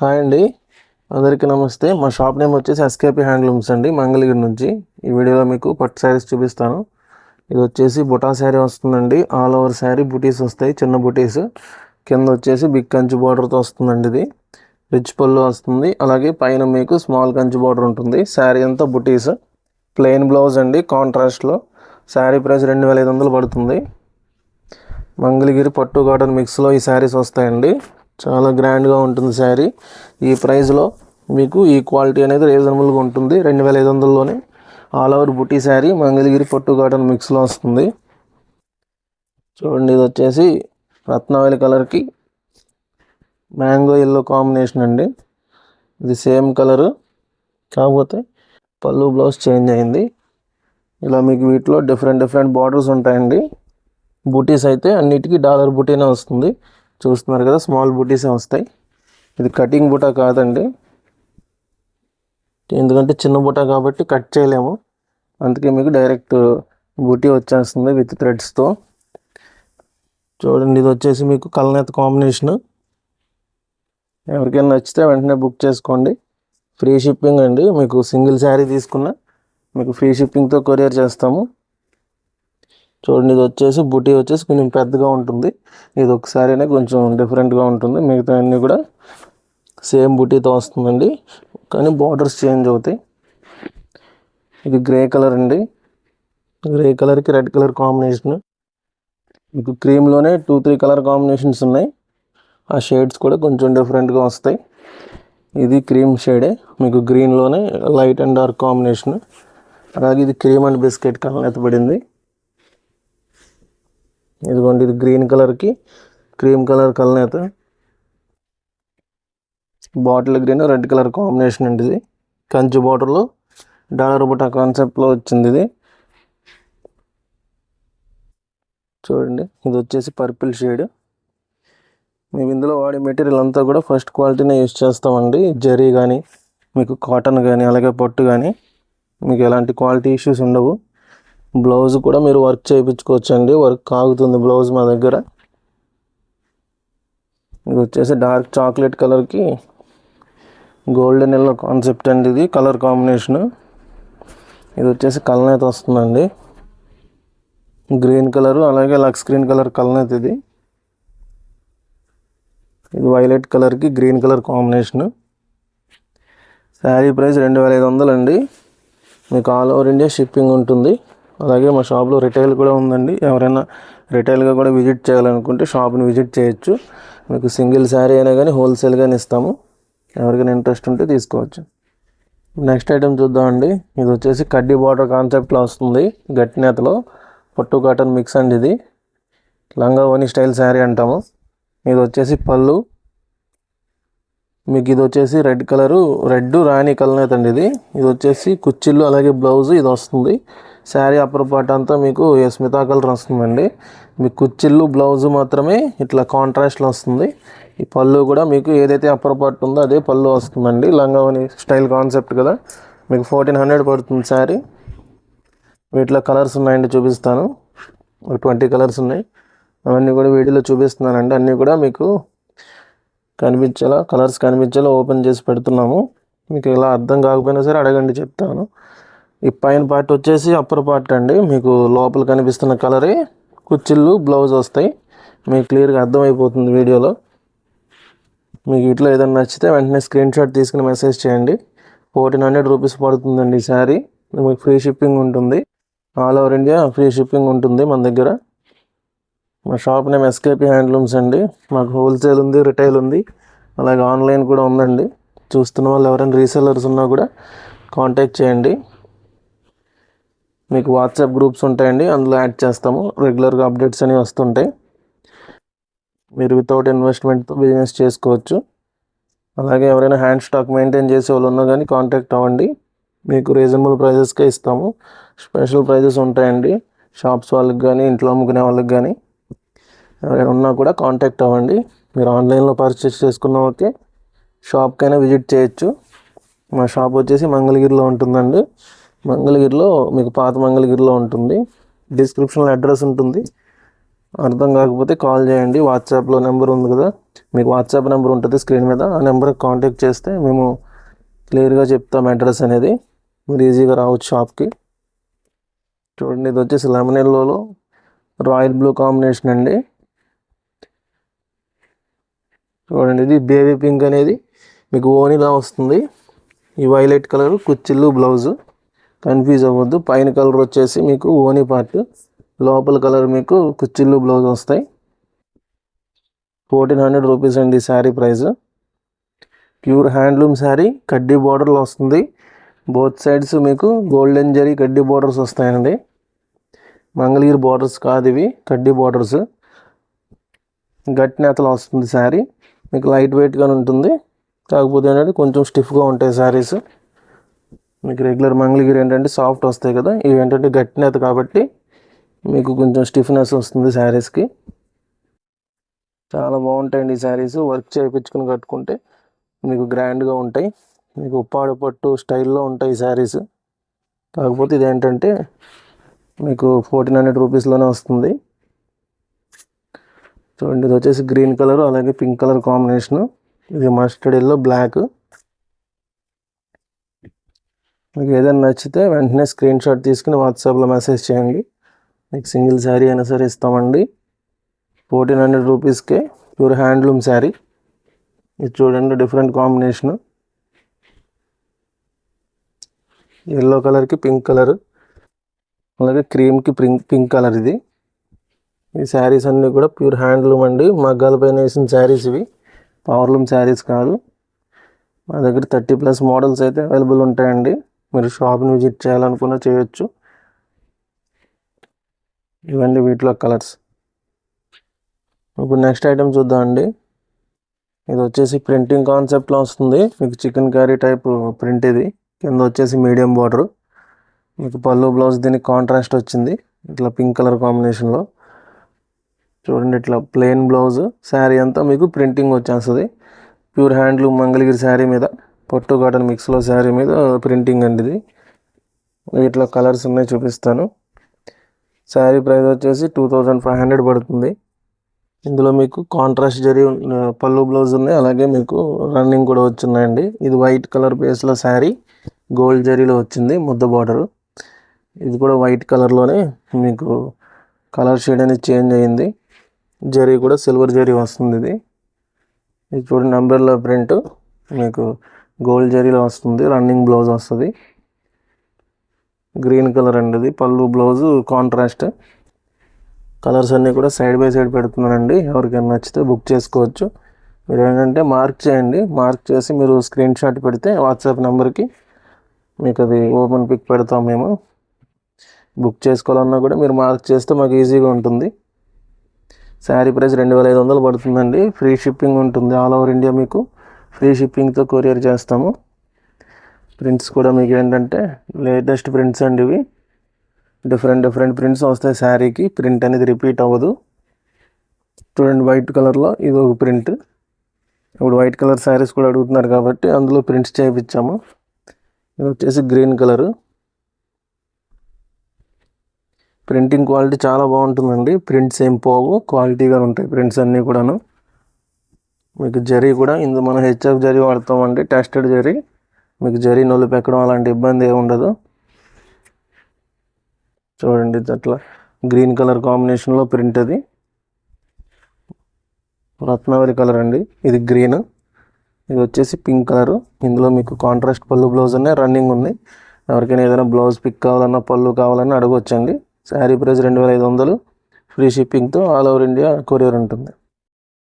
Hi అండి. అందరికీ నమస్తే. మా షాప్ నేమ్ వచ్చేసి ఎస్కేపీ హ్యాండ్లూమ్స్ అండి మంగళగిరి నుంచి. ఈ వీడియోలో మీకు పట్టు శారీస్ చూపిస్తాను. ఇది వచ్చేసి బుటా శారీ వస్తుందండి. ఆల్ ఓవర్ శారీ బుటీస్ వస్తాయి చిన్న బుటీస్. కింద వచ్చేసి బిగ్ కంచి బార్డర్తో వస్తుందండి ఇది. రిచ్ పళ్ళు వస్తుంది. అలాగే పైన మీకు స్మాల్ కంచి బార్డర్ ఉంటుంది. శారీ అంతా బుటీస్. ప్లెయిన్ బ్లౌజ్ అండి కాంట్రాస్ట్లో శారీ ప్రైస్ రెండు వేల ఐదు వందలు పడుతుంది. మంగళగిరి పట్టు కాటన్ మిక్స్లో ఈ శారీస్ వస్తాయండి. చాలా గ్రాండ్గా ఉంటుంది శారీ. ఈ ప్రైస్లో మీకు ఈ క్వాలిటీ అనేది రీజనబుల్గా ఉంటుంది. రెండు వేల ఐదు వందల్లోనే ఆల్ ఓవర్ బుటీ శారీ మంగళగిరి పట్టు కాటన్ మిక్స్లో వస్తుంది. చూడండి ఇది వచ్చేసి రత్నావళి కలర్కి మ్యాంగో ఎల్లో కాంబినేషన్ అండి. ఇది సేమ్ కలరు కాకపోతే పళ్ళు బ్లౌజ్ చేంజ్ అయింది. ఇలా మీకు వీటిలో డిఫరెంట్ డిఫరెంట్ బార్డర్స్ ఉంటాయండి. బూటీస్ అయితే అన్నిటికీ డాలర్ బూటీనే వస్తుంది. చూస్తున్నారు కదా స్మాల్ బూటీసే వస్తాయి. ఇది కటింగ్ బుటా కాదండి. ఎందుకంటే చిన్న బుటా కాబట్టి కట్ చేయలేము. అందుకే మీకు డైరెక్ట్ బూటీ వచ్చేస్తుంది విత్ థ్రెడ్స్తో చూడండి ఇది వచ్చేసి మీకు కలనేత కాంబినేషన్ ఎవరికైనా నచ్చితే వెంటనే బుక్ చేసుకోండి. ఫ్రీ షిప్పింగ్ అండి. మీకు సింగిల్ శారీ తీసుకున్న మీకు ఫ్రీ షిప్పింగ్తో కొరియర్ చేస్తాము. చూడండి ఇది వచ్చేసి బుటీ వచ్చేసి కొంచెం పెద్దగా ఉంటుంది. ఇది ఒకసారినే కొంచెం డిఫరెంట్గా ఉంటుంది. మిగతా అన్నీ కూడా సేమ్ బుటీతో వస్తుందండి. కానీ బార్డర్స్ చేంజ్ అవుతాయి. ఇది గ్రే కలర్ అండి. గ్రే కలర్కి రెడ్ కలర్ కాంబినేషన్ మీకు క్రీమ్లోనే టూ త్రీ కలర్ కాంబినేషన్స్ ఉన్నాయి. ఆ షేడ్స్ కూడా కొంచెం డిఫరెంట్గా వస్తాయి. ఇది క్రీమ్ షేడే మీకు గ్రీన్లోనే లైట్ అండ్ డార్క్ కాంబినేషన్ అలాగే ఇది క్రీమ్ అండ్ బిస్కెట్ కలర్ ఎత్తబడింది ఇదిగోండి ఇది గ్రీన్ కలర్కి cream colour కలనేత bottle green red colour combination అండి ఇది. కంచు బాటిల్లో డాలర్ బుట్ట కాన్సెప్ట్లో వచ్చింది ఇది. చూడండి ఇది వచ్చేసి పర్పుల్ షేడ్ మేము ఇందులో వాడే మెటీరియల్ అంతా కూడా ఫస్ట్ క్వాలిటీనే యూజ్ చేస్తామండి. జరీ కానీ మీకు కాటన్ కానీ అలాగే పట్టు కానీ మీకు ఎలాంటి క్వాలిటీ ఇష్యూస్ ఉండవు. బ్లౌజ్ కూడా మీరు వర్క్ చేయించుకోవచ్చు అండి వర్క్ ఆగుతుంది బ్లౌజ్ మా దగ్గర. ఇది వచ్చేసి డార్క్ చాక్లెట్ కలర్కి గోల్డెన్ ఎల్లో కాన్సెప్ట్ అండి ఇది కలర్ కాంబినేషను. ఇది వచ్చేసి కలనేత వస్తుందండి. గ్రీన్ కలరు అలాగే లక్స్ గ్రీన్ కలర్ కలనేత ఇది. ఇది వైలెట్ కలర్కి green colour combination. Sari price రెండు వేల ఐదు వందలండి. అండి మీకు ఆల్ ఓవర్ ఇండియా షిప్పింగ్ ఉంటుంది. అలాగే మా షాప్లో రిటైల్ కూడా ఉందండి. ఎవరైనా రిటైల్గా కూడా విజిట్ చేయాలనుకుంటే షాప్ని విజిట్ చేయొచ్చు. మీకు సింగిల్ శారీ అయినా కానీ హోల్సేల్గానే ఇస్తాము. ఎవరికైనా ఇంట్రెస్ట్ ఉంటే తీసుకోవచ్చు. నెక్స్ట్ ఐటెం చూద్దామండి. ఇది వచ్చేసి కడ్డీ బార్డర్ కాన్సెప్ట్లో వస్తుంది. గట్టినేతలో పట్టు కాటన్ మిక్స్ అండి ఇది. లంగా ఓని స్టైల్ శారీ అంటాము. ఇది వచ్చేసి పళ్ళు. మీకు ఇది వచ్చేసి రెడ్ కలరు రెడ్ రాణి కలర్ అండి ఇది. ఇది వచ్చేసి కుచ్చిళ్ళు అలాగే బ్లౌజ్ ఇది వస్తుంది. శారీ అప్పర్ పార్ట్ అంతా మీకు స్మితా కలర్ వస్తుందండి. మీకు కుచ్చిళ్ళు బ్లౌజ్ మాత్రమే ఇట్లా కాంట్రాస్ట్లో వస్తుంది. ఈ పళ్ళు కూడా మీకు ఏదైతే అప్పర్ పార్ట్ ఉందో అదే పళ్ళు వస్తుందండి. లంగావని స్టైల్ కాన్సెప్ట్ కదా. మీకు ఫోర్టీన్ హండ్రెడ్ పడుతుంది శారీ. వీటిలో కలర్స్ ఉన్నాయండి చూపిస్తాను. ట్వంటీ కలర్స్ ఉన్నాయి. అవన్నీ కూడా వీడియోలో చూపిస్తున్నానండి. అన్నీ కూడా మీకు కనిపించేలా కలర్స్ కనిపించేలా ఓపెన్ చేసి పెడుతున్నాము. మీకు ఇలా అర్థం కాకపోయినా సరే అడగండి చెప్తాను. ఈ పైన పార్ట్ వచ్చేసి అప్పర్ పార్ట్ అండి. మీకు లోపల కనిపిస్తున్న కలరే కుచ్చిళ్ళు బ్లౌజ్ వస్తాయి. మీకు క్లియర్గా అర్థమైపోతుంది వీడియోలో. మీకు ఇట్లా ఏదైనా నచ్చితే వెంటనే స్క్రీన్ షాట్ తీసుకుని మెసేజ్ చేయండి. ఫోర్టీన్ హండ్రెడ్ రూపీస్ పడుతుందండి ఈ శారీ. మీకు ఫ్రీ షిప్పింగ్ ఉంటుంది. All over India free shipping ఉంటుంది మన దగ్గర. మా షాప్ నేమ్ ఎస్కేపీ హ్యాండ్లూమ్స్ అండి. మాకు హోల్సేల్ ఉంది రిటైల్ ఉంది. అలాగే ఆన్లైన్ కూడా ఉందండి. చూస్తున్న వాళ్ళు ఎవరైనా రీసెలర్స్ ఉన్నా కూడా కాంటాక్ట్ చేయండి. మీకు వాట్సాప్ గ్రూప్స్ ఉంటాయండి అందులో యాడ్ చేస్తాము. రెగ్యులర్గా అప్డేట్స్ అనేవి వస్తుంటాయి. మీరు వితౌట్ ఇన్వెస్ట్మెంట్తో బిజినెస్ చేసుకోవచ్చు. అలాగే ఎవరైనా హ్యాండ్ స్టాక్ మెయింటైన్ చేసే వాళ్ళు ఉన్నా కానీ కాంటాక్ట్ అవ్వండి. మీకు రీజనబుల్ ప్రైజెస్కే ఇస్తాము. స్పెషల్ ప్రైజెస్ ఉంటాయండి. షాప్స్ వాళ్ళకి కానీ ఇంట్లో అమ్ముకునే వాళ్ళకి కానీ ఎవరైనా ఉన్నా కూడా కాంటాక్ట్ అవ్వండి. మీరు ఆన్లైన్లో పర్చేస్ చేసుకున్న ఓకే షాప్కైనా విజిట్ చేయొచ్చు. మా షాప్ వచ్చేసి మంగళగిరిలో ఉంటుందండి. మంగళగిరిలో మీకు పాత మంగళగిరిలో ఉంటుంది. డిస్క్రిప్షన్లో అడ్రస్ ఉంటుంది. అర్థం కాకపోతే కాల్ చేయండి. వాట్సాప్లో నెంబర్ ఉంది కదా. మీకు వాట్సాప్ నెంబర్ ఉంటుంది స్క్రీన్ మీద. ఆ నెంబర్కి కాంటాక్ట్ చేస్తే మేము క్లియర్గా చెప్తాం అడ్రస్ అనేది. మీరు ఈజీగా రావచ్చు షాప్కి. చూడండి ఇది వచ్చేసి లెమన్ ఎల్లోలో రాయల్ బ్లూ కాంబినేషన్ అండి. చూడండి ఇది బేబీ పింక్ అనేది. మీకు ఓనీలా వస్తుంది. ఈ వైలెట్ కలర్ కుచ్చిళ్ళు బ్లౌజు. కన్ఫ్యూజ్ అవ్వద్దు. పైన కలర్ వచ్చేసి మీకు ఓని పార్ట్ లోపల కలర్ మీకు కుచ్చిళ్ళు బ్లౌజ్ వస్తాయి. ఫోర్టీన్ హండ్రెడ్ రూపీస్ అండి sari price. Pure handloom sari కడ్డీ బార్డర్లో వస్తుంది. బోత్ సైడ్స్ మీకు గోల్డెన్ జరీ కడ్డీ బార్డర్స్ వస్తాయండి. మంగళగిరి బార్డర్స్ కాదు ఇవి కడ్డీ బార్డర్స్ గట్టినేతలు వస్తుంది శారీ. మీకు లైట్ వెయిట్గా ఉంటుంది. కాకపోతే ఏంటంటే కొంచెం స్టిఫ్గా ఉంటాయి శారీస్. మీకు రెగ్యులర్ మంగళగిరి ఏంటంటే సాఫ్ట్ వస్తాయి కదా ఇవి ఏంటంటే గట్టినేత కాబట్టి మీకు కొంచెం స్టిఫ్నెస్ వస్తుంది శారీస్కి చాలా బాగుంటాయండి ఈ శారీస్ వర్క్ చేయించుకుని కట్టుకుంటే మీకు గ్రాండ్గా ఉంటాయి. మీకు ఉప్పాడు పట్టు స్టైల్లో ఉంటాయి ఈ శారీస్ కాకపోతే ఇదేంటంటే మీకు ఫోర్టీన్ హండ్రెడ్ రూపీస్లోనే వస్తుంది. చూడండి ఇది వచ్చేసి గ్రీన్ కలర్ అలాగే పింక్ కలర్ కాంబినేషను ఇది మస్టర్డ్ ఎల్లో బ్లాక్ మీకు ఏదైనా నచ్చితే వెంటనే స్క్రీన్ షాట్ తీసుకుని వాట్సాప్లో మెసేజ్ చేయండి. మీకు సింగిల్ శారీ అయినా సరే ఇస్తామండి. ఫోర్టీన్ హండ్రెడ్ రూపీస్కే ప్యూర్ హ్యాండ్లూమ్ శారీ ఇది చూడండి డిఫరెంట్ కాంబినేషను ఎల్లో కలర్కి పింక్ కలర్ అలాగే క్రీమ్కి పింక్ పింక్ కలర్ ఇది. ఈ శారీస్ అన్నీ కూడా ప్యూర్ హ్యాండ్లూమ్ అండి. మగ్గాలపైన వేసిన శారీస్ ఇవి. పవర్లూమ్ శారీస్ కాదు. మా దగ్గర థర్టీ ప్లస్ మోడల్స్ అయితే అవైలబుల్ ఉంటాయండి. మీరు షాప్ని విజిట్ చేయాలనుకున్నా చేయొచ్చు. ఇవన్నీ వీటిలో కలర్స్ ఇప్పుడు నెక్స్ట్ ఐటమ్ చూద్దామండి ఇది వచ్చేసి ప్రింటింగ్ కాన్సెప్ట్లో వస్తుంది. మీకు చికెన్ కర్రీ టైప్ ప్రింట్ ఇది. కింద వచ్చేసి మీడియం బార్డర్ మీకు పళ్ళు బ్లౌజ్ దీనికి కాంట్రాస్ట్ వచ్చింది. ఇట్లా పింక్ కలర్ కాంబినేషన్లో చూడండి ఇట్లా ప్లెయిన్ బ్లౌజ్ శారీ అంతా మీకు ప్రింటింగ్ వచ్చేస్తుంది. ప్యూర్ హ్యాండ్లూమ్ మంగళగిరి శారీ మీద. పొట్టు కాటన్ మిక్స్లో శారీ మీద ప్రింటింగ్ అండి ఇది వీటిలో కలర్స్ ఉన్నాయి చూపిస్తాను. శారీ ప్రైస్ వచ్చేసి టూ థౌజండ్ ఫైవ్ హండ్రెడ్ పడుతుంది. ఇందులో మీకు కాంట్రాస్ట్ జరీ పళ్ళు బ్లౌజ్ ఉన్నాయి. అలాగే మీకు రన్నింగ్ కూడా వచ్చిన్నాయండి. ఇది వైట్ కలర్ బేస్లో శారీ. గోల్డ్ జరీలో వచ్చింది ముద్ద బార్డరు. ఇది కూడా వైట్ కలర్లోనే మీకు కలర్ షేడ్ అనేది చేంజ్ అయ్యింది జరీ కూడా సిల్వర్ జరీ వస్తుంది ఇది. ఇది చూడండి అంబ్రెల్లా ప్రింట్. మీకు గోల్డ్ జరీలో వస్తుంది రన్నింగ్ బ్లౌజ్ వస్తుంది. గ్రీన్ కలర్ అండి ఇది పళ్ళు బ్లౌజు కాంట్రాస్ట్. కలర్స్ అన్నీ కూడా సైడ్ బై సైడ్ పెడుతున్నానండి. ఎవరికైనా నచ్చితే బుక్ చేసుకోవచ్చు. మీరు ఏంటంటే మార్క్ చేయండి. మార్క్ చేసి మీరు స్క్రీన్ షాట్ పెడితే వాట్సాప్ నెంబర్కి మీకు అది ఓపెన్ పిక్ పెడతాం మేము. బుక్ చేసుకోవాలన్నా కూడా మీరు మార్క్ చేస్తే మాకు ఈజీగా ఉంటుంది. శారీ ప్రైస్ రెండు వేల ఐదు వందలు పడుతుందండి. ఫ్రీ షిప్పింగ్ ఉంటుంది ఆల్ ఓవర్ ఇండియా మీకు. ఫ్రీ షిప్పింగ్తో కొరియర్ చేస్తాము. ప్రింట్స్ కూడా మీకు ఏంటంటే లేటెస్ట్ ప్రింట్స్ అండి ఇవి. డిఫరెంట్ డిఫరెంట్ ప్రింట్స్ వస్తాయి శారీకి. ప్రింట్ అనేది రిపీట్ అవ్వదు. చూడండి వైట్ కలర్లో ఇది ఒక ప్రింట్. ఇప్పుడు వైట్ కలర్ శారీస్ కూడా అడుగుతున్నారు కాబట్టి అందులో ప్రింట్స్ చేయించాము ఇది వచ్చేసి గ్రీన్ కలరు. ప్రింటింగ్ క్వాలిటీ చాలా బాగుంటుందండి. ప్రింట్స్ ఏం పోవు క్వాలిటీగా ఉంటాయి ప్రింట్స్ అన్నీ కూడాను. మీకు జరీ కూడా ఇందు మనం హెచ్ఎఫ్ జరీ వాడతామండి టెస్టెడ్ జరీ. మీకు జరీ నొలిపి పెక్కడం అలాంటి ఇబ్బంది ఏమి ఉండదు. చూడండి అట్లా. గ్రీన్ కలర్ కాంబినేషన్లో ప్రింట్ అది. రత్నావరి కలర్ అండి. ఇది గ్రీన్. ఇది వచ్చేసి పింక్ కలర్. ఇందులో మీకు కాంట్రాస్ట్ పళ్ళు బ్లౌజ్ ఉన్నాయి రన్నింగ్ ఉంది. ఎవరికైనా ఏదైనా బ్లౌజ్ పిక్ కావాలన్నా పళ్ళు కావాలన్నా అడగొచ్చండి. శారీ ప్రైస్ రెండు వేల ఐదు వందలు. ఫ్రీ షిప్పింగ్తో ఆల్ ఓవర్ ఇండియా కొరియర్ ఉంటుంది.